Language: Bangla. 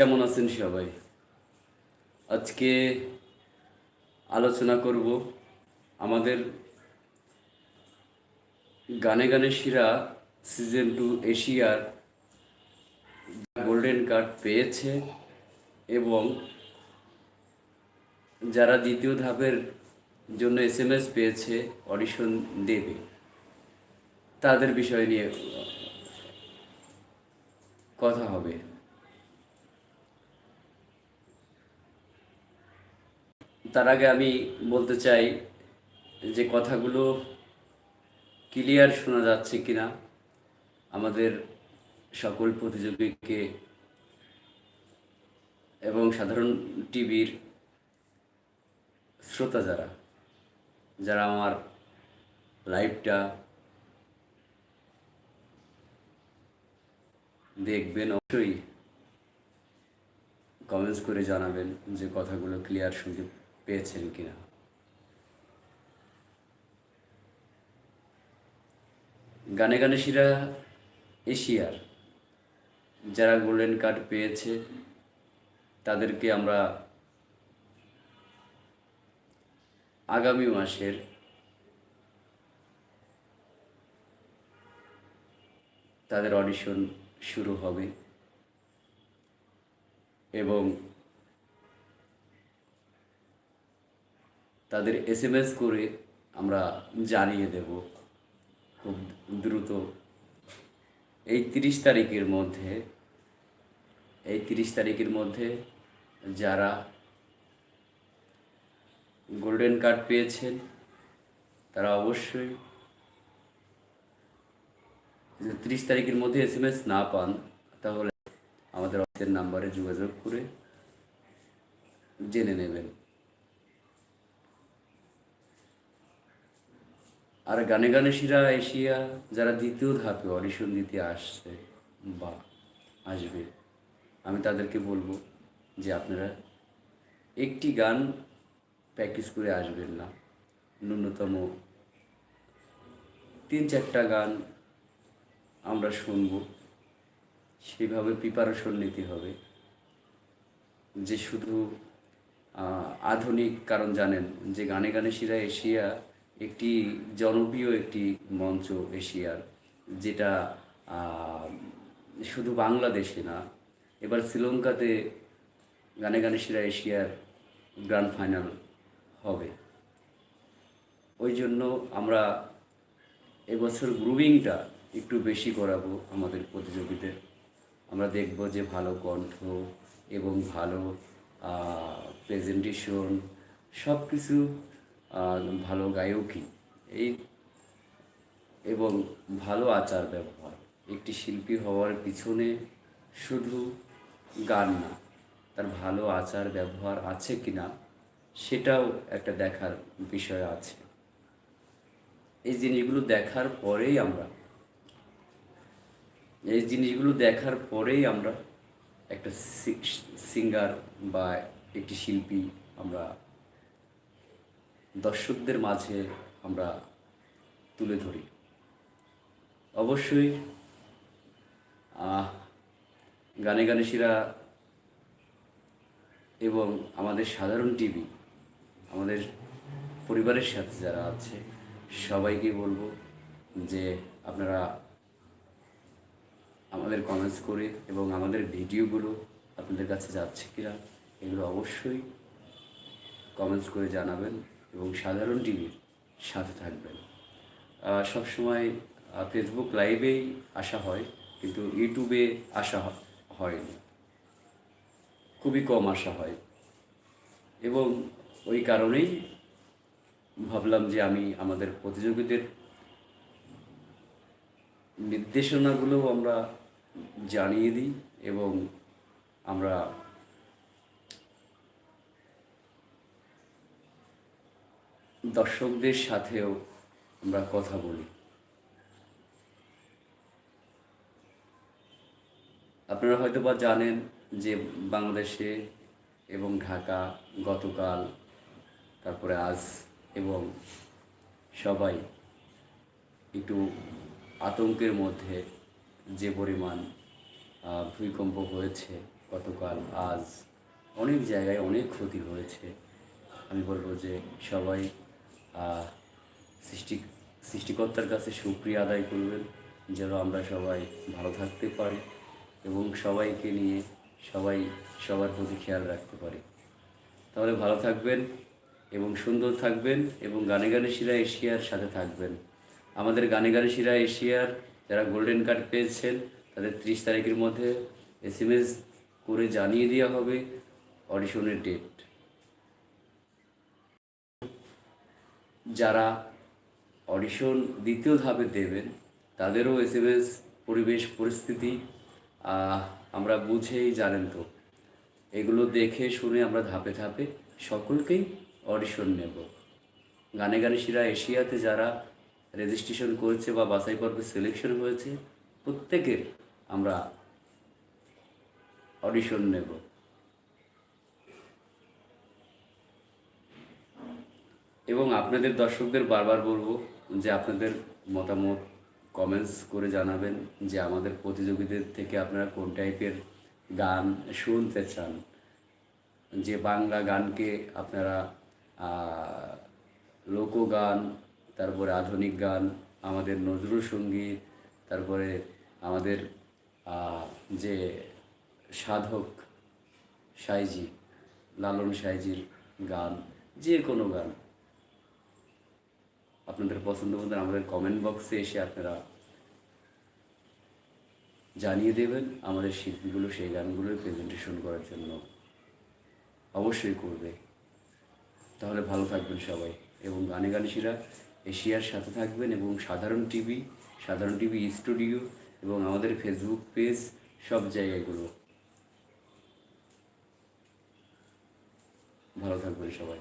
কেমন আছেন সবাই? আজকে আলোচনা করব আমাদের গানে গানে শিরা সিজন টু এশিয়ার গোল্ডেন কার্ড পেয়েছে এবং যারা দ্বিতীয় ধাপের জন্য এস এম এস পেয়েছে অডিশন দেবে, তাদের বিষয় নিয়ে কথা হবে। তার আগে আমি বলতে চাই যে কথাগুলো ক্লিয়ার শোনা যাচ্ছে কিনা আমাদের সকল প্রতিযোগীকে এবং সাধারণ টিভির শ্রোতা যারা যারা আমার লাইভটা দেখবেন অবশ্যই কমেন্টস করে জানাবেন যে কথাগুলো ক্লিয়ার শুনতে পেয়েছেন কিনা? গানে গানে শিরা এশিয়ার যারা গোল্ডেন কার্ড পেয়েছে, তাদেরকে আমরা আগামী মাসের তাদের অডিশন শুরু হবে এবং তাদের এস এম এস করে আমরা জানিয়ে দেব খুব দ্রুত। এই তিরিশ তারিখের মধ্যে, এই তিরিশ তারিখের মধ্যে যারা গোল্ডেন কার্ড পেয়েছেন, তারা অবশ্যই যদি তিরিশ তারিখের মধ্যে এস এম এস না পান, তাহলে আমাদের অফিসের নাম্বারে যোগাযোগ করে জেনে নেবেন। আর গানে গানে শিরা এশিয়া যারা দ্বিতীয় ধাপে অডিশন দিতে আসছে বা আসবে, আমি তাদেরকে বলব যে আপনারা একটি গান প্র্যাকটিস করে আসবেন না। ন্যূনতম তিন চারটা গান আমরা শুনব। সেইভাবে প্রিপারেশন নিতে হবে। যে শুধু আধুনিক, কারণ জানেন যে গানে গানে শিরা এশিয়া একটি জনপ্রিয় একটি মঞ্চ এশিয়ার, যেটা শুধু বাংলাদেশে না, এবার শ্রীলঙ্কাতে গানে গানে শিরা এশিয়ার গ্র্যান্ড ফাইনাল হবে। ওই জন্য আমরা এবছর গ্রুমিংটা একটু বেশি করাবো আমাদের প্রতিযোগীদের। আমরা দেখব যে ভালো কণ্ঠ এবং ভালো প্রেজেন্টেশন সব কিছু ভালো গায়কী এই এবং ভালো আচার ব্যবহার। একটি শিল্পী হওয়ার পিছনে শুধু গান না, তার ভালো আচার ব্যবহার আছে কি না, সেটাও একটা দেখার বিষয় আছে। এই জিনিসগুলো দেখার পরেই আমরা, এই জিনিসগুলো দেখার পরেই আমরা একটা সিঙ্গার বা একটি শিল্পী আমরা দর্শকদের মাঝে আমরা তুলে ধরি। অবশ্যই গানে গানে শিরা এবং আমাদের সাধারণ টিভি, আমাদের পরিবারের সাথে যারা আছে, সবাইকে বলব যে আপনারা আমাদের কমেন্টস করে এবং আমাদের ভিডিওগুলো আপনাদের কাছে যাচ্ছে কিনা, এগুলো অবশ্যই কমেন্টস করে জানাবেন। এবং সাধারণ টিভির সাথে থাকবেন। সবসময় ফেসবুক লাইভেই আসা হয়, কিন্তু ইউটিউবে আসা হয়নি। খুবই কম আসা হয়। এবং ওই কারণেই ভাবলাম যে আমি আমাদের প্রতিযোগীদের নির্দেশনাগুলোও আমরা জানিয়ে দিই এবং আমরা দর্শকদের সাথেও আমরা কথা বলি। আপনারা হয়তো বা জানেন যে বাংলাদেশে এবং ঢাকা গতকাল, তারপরে আজ এবং সবাই একটু আতঙ্কের মধ্যে যে পরিমাণ ভূমিকম্প হয়েছে, গতকাল, আজ অনেক জায়গায় অনেক ক্ষতি হয়েছে। আমি বলব যে সবাই সৃষ্টি, সৃষ্টিকর্তার কাছে সুক্রিয়া আদায় করবেন যেন আমরা সবাই ভালো থাকতে পারি এবং সবাইকে নিয়ে সবাই সবার প্রতি খেয়াল রাখতে পারি। তাহলে ভালো থাকবেন এবং সুন্দর থাকবেন এবং গানে গানে শিরা এশিয়ার সাথে থাকবেন। আমাদের গানে গানে শিরা এশিয়ার যারা গোল্ডেন কার্ড পেয়েছেন, তাদের ত্রিশ তারিখের মধ্যে এস করে জানিয়ে দেওয়া হবে অডিশনের ডেট। যারা অডিশন দ্বিতীয় ধাপে দেবেন, তাদেরও এস এম এস পরিবেশ, পরিস্থিতি আমরা বুঝেই জানেন তো। এগুলো দেখে শুনে আমরা ধাপে ধাপে সকলকেই অডিশন নেব। গানে গানে শিরা এশিয়াতে যারা রেজিস্ট্রেশন করেছে বা বাছাই পর্বে সিলেকশন হয়েছে, প্রত্যেকের আমরা অডিশন নেব। এবং আপনাদের দর্শকদের বারবার বলব যে আপনাদের মতামত কমেন্টস করে জানাবেন যে আমাদের প্রতিযোগীদের থেকে আপনারা কোন টাইপের গান শুনতে চান। যে বাংলা গানকে আপনারা লোকগান তারপরে আধুনিক গান, আমাদের নজরুল সংগীত, তারপরে আমাদের যে সাধক সাইজি, লালন সাইজির গান, যে কোনো গান। আপনাদের পছন্দ মতো আমাদের কমেন্ট বক্সে এসে আপনারা জানিয়ে দেবেন আমাদের শিল্পীগুলো, সেই গানগুলোই প্রেজেন্টেশন করার জন্য অবশ্যই করবে। তাহলে ভালো থাকবেন সবাই এবং গানে গানিসিরা এশিয়ার সাথে থাকবেন এবং সাধারণ টিভি সাধারণ টিভি স্টুডিও এবং আমাদের ফেসবুক পেজ সব জায়গাগুলো। ভালো থাকবেন সবাই।